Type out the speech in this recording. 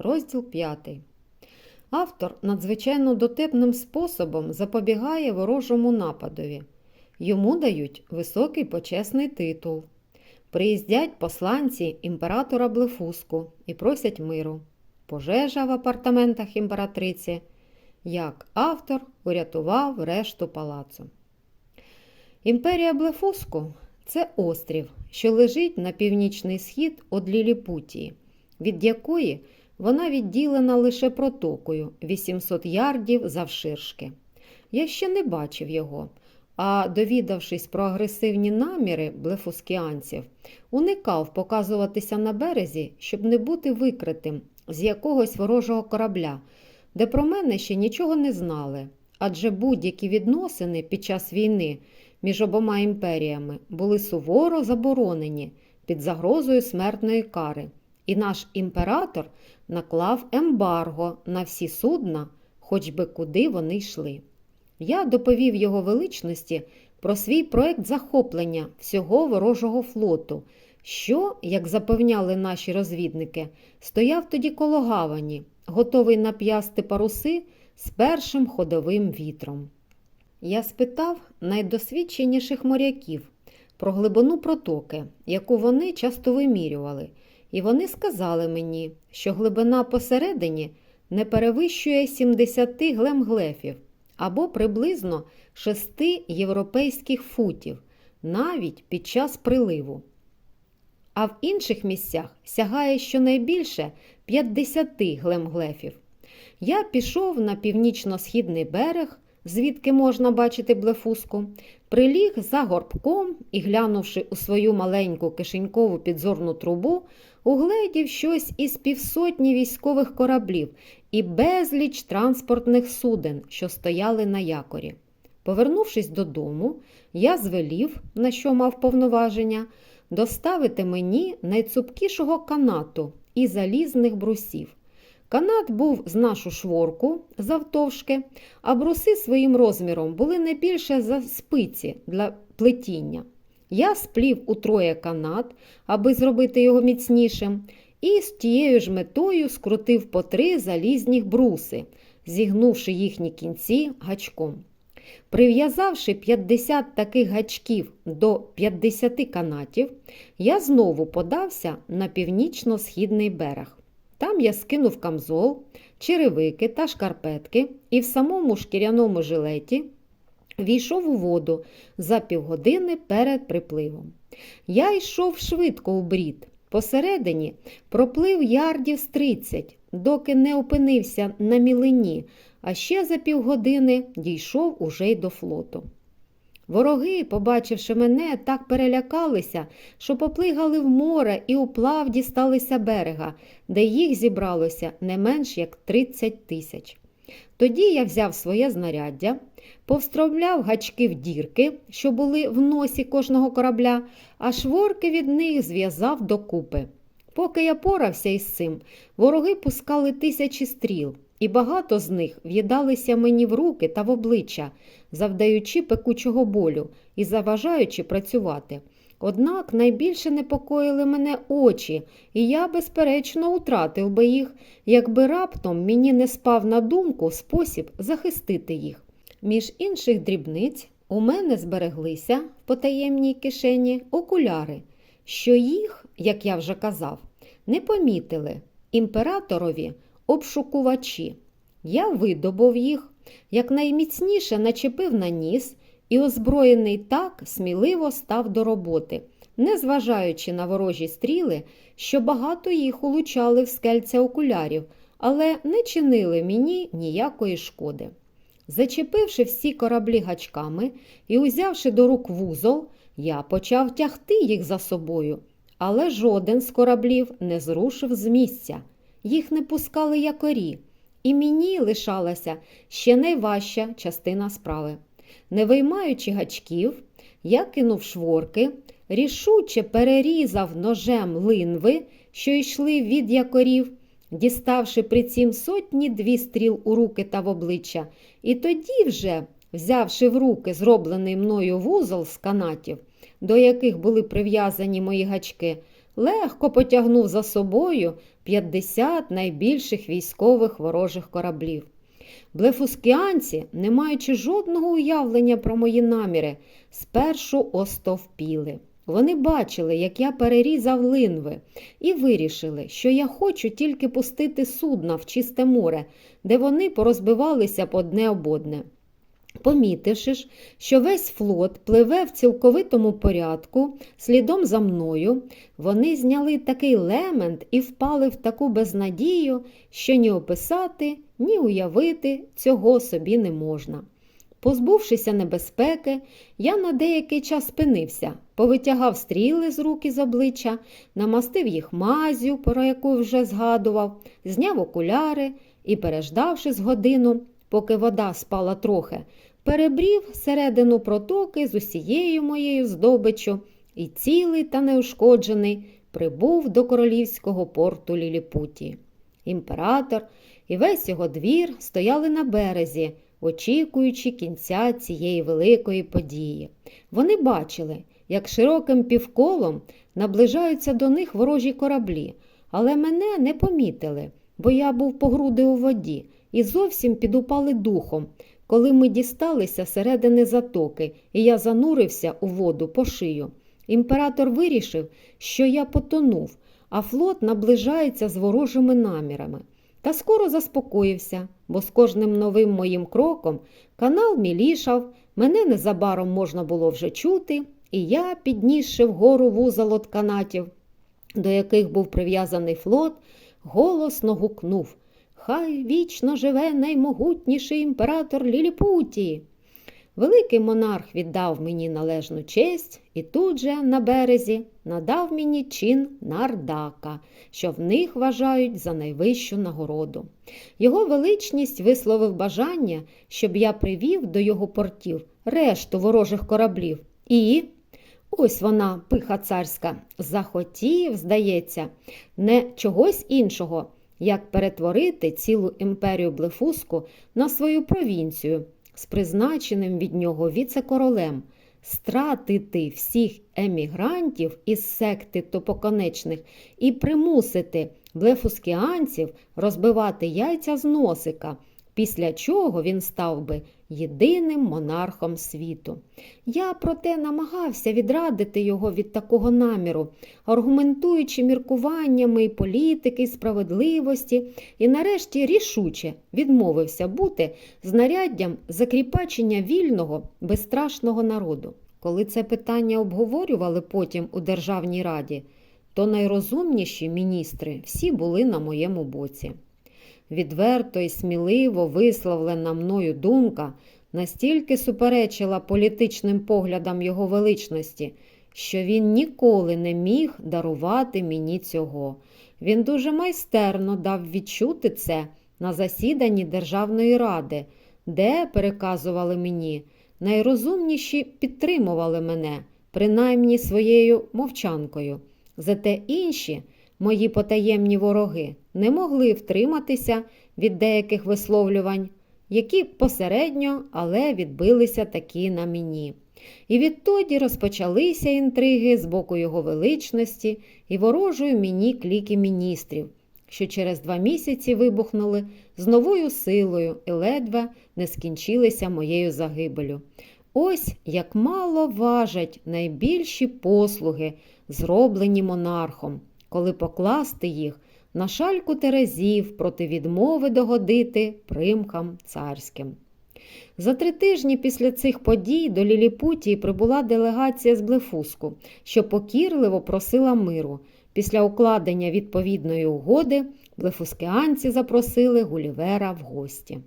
Розділ 5. Автор надзвичайно дотепним способом запобігає ворожому нападові. Йому дають високий почесний титул. Приїздять посланці імператора Блефуску і просять миру. Пожежа в апартаментах імператриці. Як автор урятував решту палацу. Імперія Блефуску це острів, що лежить на північний схід від Ліліпутії, від якої вона відділена лише протокою 800 ярдів завширшки. Я ще не бачив його, а довідавшись про агресивні наміри блефускіанців, уникав показуватися на березі, щоб не бути викритим з якогось ворожого корабля, де про мене ще нічого не знали, адже будь-які відносини під час війни між обома імперіями були суворо заборонені під загрозою смертної кари, і наш імператор наклав ембарго на всі судна, хоч би куди вони йшли. Я доповів його величності про свій проект захоплення всього ворожого флоту, що, як запевняли наші розвідники, стояв тоді коло гавані, готовий нап'ясти паруси з першим ходовим вітром. Я спитав найдосвідченіших моряків про глибину протоки, яку вони часто вимірювали, і вони сказали мені, що глибина посередині не перевищує 70 глемглефів або приблизно 6 європейських футів, навіть під час приливу. А в інших місцях сягає щонайбільше 50 глемглефів. Я пішов на північно-східний берег, звідки можна бачити блефуску, приліг за горбком і, глянувши у свою маленьку кишенькову підзорну трубу, угледів щось із півсотні військових кораблів і безліч транспортних суден, що стояли на якорі. Повернувшись додому, я звелів, на що мав повноваження, доставити мені найцупкішого канату і залізних брусів. Канат був з нашу шворку завтовшки, а бруси своїм розміром були не більше за спиці для плетіння. Я сплів утроє канат, аби зробити його міцнішим, і з тією ж метою скрутив по три залізні бруси, зігнувши їхні кінці гачком. Прив'язавши 50 таких гачків до 50 канатів, я знову подався на північно-східний берег. Там я скинув камзол, черевики та шкарпетки і в самому шкіряному жилеті війшов у воду за півгодини перед припливом. Я йшов швидко у брід. Посередині проплив ярдів з 30, доки не опинився на мілині, а ще за півгодини дійшов уже й до флоту. Вороги, побачивши мене, так перелякалися, що поплигали в море і уплав дісталися берега, де їх зібралося не менш як 30 тисяч. Тоді я взяв своє знаряддя, повстромляв гачки в дірки, що були в носі кожного корабля, а шворки від них зв'язав докупи. Поки я порався із цим, вороги пускали тисячі стріл, і багато з них в'їдалися мені в руки та в обличчя, завдаючи пекучого болю і заважаючи працювати. Однак найбільше непокоїли мене очі, і я, безперечно, утратив би їх, якби раптом мені не спав на думку спосіб захистити їх. Між інших дрібниць у мене збереглися в потаємній кишені окуляри, що їх, як я вже казав, не помітили імператорові обшукувачі. Я видобув їх, якнайміцніше начепив на ніс і, озброєний так, сміливо став до роботи, незважаючи на ворожі стріли, що багато їх улучали в скельця окулярів, але не чинили мені ніякої шкоди. Зачепивши всі кораблі гачками і узявши до рук вузол, я почав тягти їх за собою, але жоден з кораблів не зрушив з місця. Їх не пускали якорі, і мені лишалася ще найважча частина справи. Не виймаючи гачків, я кинув шворки, рішуче перерізав ножем линви, що йшли від якорів, діставши при цім сотні дві стріл у руки та в обличчя, і тоді вже, взявши в руки зроблений мною вузол з канатів, до яких були прив'язані мої гачки, легко потягнув за собою 50 найбільших військових ворожих кораблів. Блефускіанці, не маючи жодного уявлення про мої наміри, спершу остовпіли. Вони бачили, як я перерізав линви, і вирішили, що я хочу тільки пустити судна в чисте море, де вони порозбивалися б одне об одне. Помітивши що весь флот пливе в цілковитому порядку, слідом за мною, вони зняли такий лемент і впали в таку безнадію, що ні описати, ні уявити цього собі не можна. Позбувшися небезпеки, я на деякий час спинився, повитягав стріли з рук з обличчя, намастив їх мазю, про яку вже згадував, зняв окуляри і, переждавши з годину, поки вода спала трохи, перебрів середину протоки з усією моєю здобиччю і цілий та неушкоджений прибув до королівського порту Ліліпуті. Імператор і весь його двір стояли на березі, очікуючи кінця цієї великої події. Вони бачили, як широким півколом наближаються до них ворожі кораблі, але мене не помітили, бо я був по груди у воді і зовсім підупали духом, коли ми дісталися середини затоки, і я занурився у воду по шию. Імператор вирішив, що я потонув, а флот наближається з ворожими намірами. Та скоро заспокоївся, бо з кожним новим моїм кроком канал мілішав, мене незабаром можна було вже чути, і я, піднісши вгору вузол канатів, до яких був прив'язаний флот, голосно гукнув Хай вічно живе наймогутніший імператор Ліліпуті. Великий монарх віддав мені належну честь і тут же на березі надав мені чин нардака, що в них вважають за найвищу нагороду. Його величність висловив бажання, щоб я привів до його портів решту ворожих кораблів. І ось вона, пиха царська, захотів, здається, не чогось іншого, як перетворити цілу імперію Блефуску на свою провінцію з призначеним від нього віце-королем, стратити всіх емігрантів із секти топоконечних і примусити блефускіанців розбивати яйця з носика, після чого він став би єдиним монархом світу. Я проте намагався відрадити його від такого наміру, аргументуючи міркуваннями і політики, і справедливості, і нарешті рішуче відмовився бути знаряддям закріпачення вільного, безстрашного народу. Коли це питання обговорювали потім у Державній раді, то найрозумніші міністри всі були на моєму боці. Відверто і сміливо висловлена мною думка настільки суперечила політичним поглядам його величності, що він ніколи не міг дарувати мені цього. Він дуже майстерно дав відчути це на засіданні Державної ради, де переказували мені, найрозумніші підтримували мене, принаймні своєю мовчанкою. Зате інші мої потаємні вороги не могли втриматися від деяких висловлювань, які посередньо, але відбилися такі на мені. І відтоді розпочалися інтриги з боку його величності і ворожою мені кліки міністрів, що через два місяці вибухнули з новою силою і ледве не скінчилися моєю загибелю. Ось як мало важать найбільші послуги, зроблені монархом, коли покласти їх на шальку терезів проти відмови догодити примкам царським. За три тижні після цих подій до Ліліпутії прибула делегація з Блефуску, що покірливо просила миру. Після укладення відповідної угоди блефускеанці запросили Гулівера в гості.